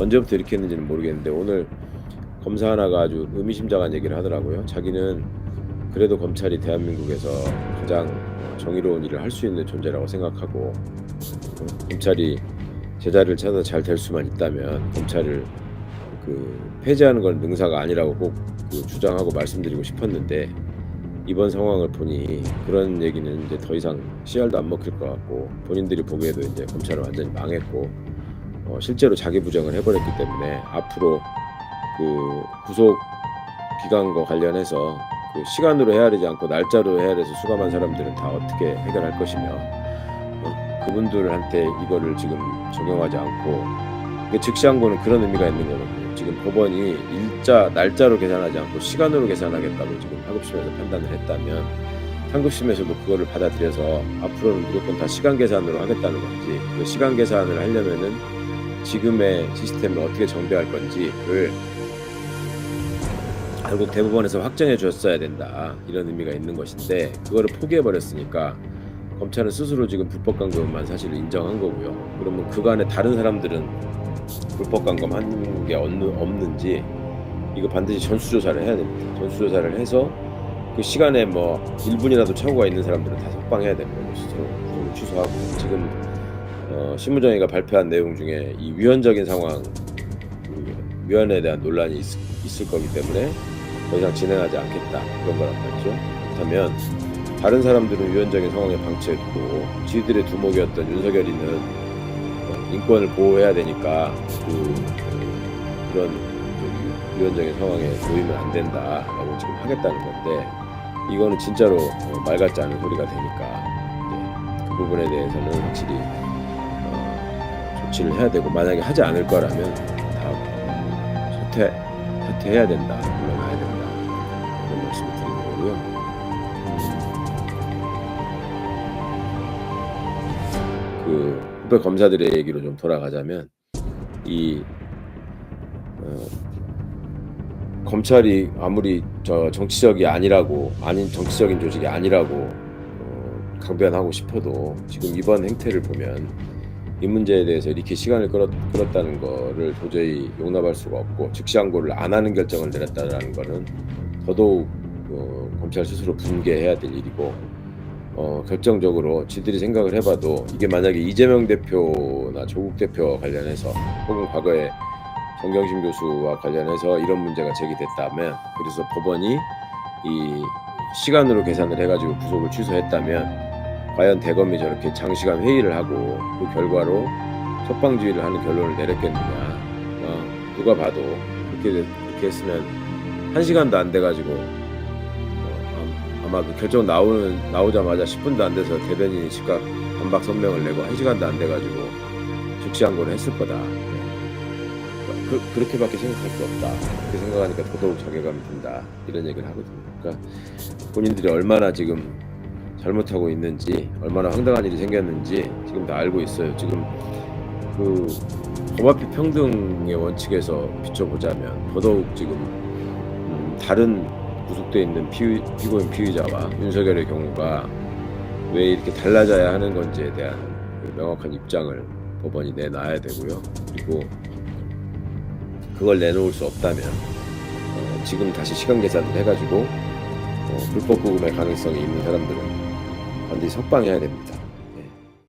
언제부터 이렇게 했는지는 모르겠는데 오늘 검사 하나가 아주 의미심장한 얘기를 하더라고요. 자기는 그래도 검찰이 대한민국에서 가장 정의로운 일을 할 수 있는 존재라고 생각하고 어, 검찰이 제자를 찾아 잘 될 수만 있다면 검찰을 그 폐지하는 건 능사가 아니라고 꼭 그 주장하고 말씀드리고 싶었는데 이번 상황을 보니 그런 얘기는 이제 더 이상 씨알도 안 먹힐 것 같고 본인들이 보기에도 이제 검찰은 완전히 망했고 어, 실제로 자기 부정을 해버렸기 때문에 앞으로 그 구속 기간과 관련해서 그 시간으로 헤아리지 않고 날짜로 헤아려서 수감한 사람들은 다 어떻게 해결할 것이며 어, 그분들한테 이거를 지금 적용하지 않고 그 즉시항고는 그런 의미가 있는 거거든요. 지금 법원이 일자 날짜로 계산하지 않고 시간으로 계산하겠다고 지금 하급심에서 판단을 했다면 상급심에서도 그거를 받아들여서 앞으로는 무조건 다 시간 계산으로 하겠다는 건지 그 시간 계산을 하려면은 지금의 시스템을 어떻게 정비할 건지를 결국 대법원에서 확정해 줬어야 된다 이런 의미가 있는 것인데 그거를 포기해 버렸으니까 검찰은 스스로 지금 불법 감금만 사실 인정한 거고요. 그러면 그간에 다른 사람들은 불법 감금 한 게 없는지 이거 반드시 전수조사를 해야 됩니다. 전수조사를 해서 그 시간에 뭐 1분이라도 착오가 있는 사람들은 다 석방해야 되는 거고 스스로 취소하고 지금 어, 신무정의가 발표한 내용 중에 이 위헌적인 상황 그 위헌에 대한 논란이 있, 있을 거기 때문에 더 이상 진행하지 않겠다 그런 거란 말이죠. 그렇다면 다른 사람들은 위헌적인 상황에 방치해두고 지들의 두목이었던 윤석열이는 어, 인권을 보호해야 되니까 그 그런 위헌적인 상황에 놓이면 안 된다라고 지금 하겠다는 건데 이거는 진짜로 어, 말 같지 않은 소리가 되니까 그 부분에 대해서는 확실히 어, 조치를 해야 되고 만약에 하지 않을 거라면 다 사퇴 사퇴해야 된다 물러나야 된다 그런 말씀을 드리는 거고요. 그 후배 검사들의 얘기로 좀 돌아가자면 이 어, 검찰이 아무리 저 정치적이 아니라고 아닌 정치적인 조직이 아니라고 어, 강변하고 싶어도 지금 이번 행태를 보면 이 문제에 대해서 이렇게 시간을 끌었, 끌었 다는 거를 도저히 용납할 수가 없고 즉시 항고를 안 하는 결정을 내렸다는 거는 더더욱 어, 검찰 스스로 분개해야 될 일이고 어, 결정적으로 지들이 생각을 해봐도 이게 만약에 이재명 대표나 조국 대표 관련해서 혹은 과거에 정경심 교수와 관련해서 이런 문제가 제기됐다면 그래서 법원이 이 시간으로 계산을 해가지고 구속을 취소했다면 과연 대검이 저렇게 장시간 회의를 하고 그 결과로 석방주의를 하는 결론을 내렸겠느냐 어, 누가 봐도 그렇게 그렇게 했으면 한 시간도 안 돼가지고 어, 아마 그 결정 나오는 나오자마자 10분도 안 돼서 대변인이 즉각 반박 선명을 내고 한 시간도 안 돼가지고 즉시항고를 했을 거다. 그, 그렇게밖에 생각할 수 없다. 그렇게 생각하니까 더더욱 자괴감이 든다. 이런 얘기를 하거든요. 그러니까 본인들이 얼마나 지금 잘못하고 있는지, 얼마나 황당한 일이 생겼는지 지금 다 알고 있어요. 지금 그 법앞이 평등의 원칙에서 비춰보자면 더더욱 지금 음, 다른 구속돼 있는 피의, 피고인 피의자와 윤석열의 경우가 왜 이렇게 달라져야 하는 건지에 대한 그 명확한 입장을 법원이 내놔야 되고요. 그리고 그걸 내놓을 수 없다면 어, 지금 다시 시간 계산을 해가지고 어, 불법 구금의 가능성이 있는 사람들은 반드시 석방해야 됩니다.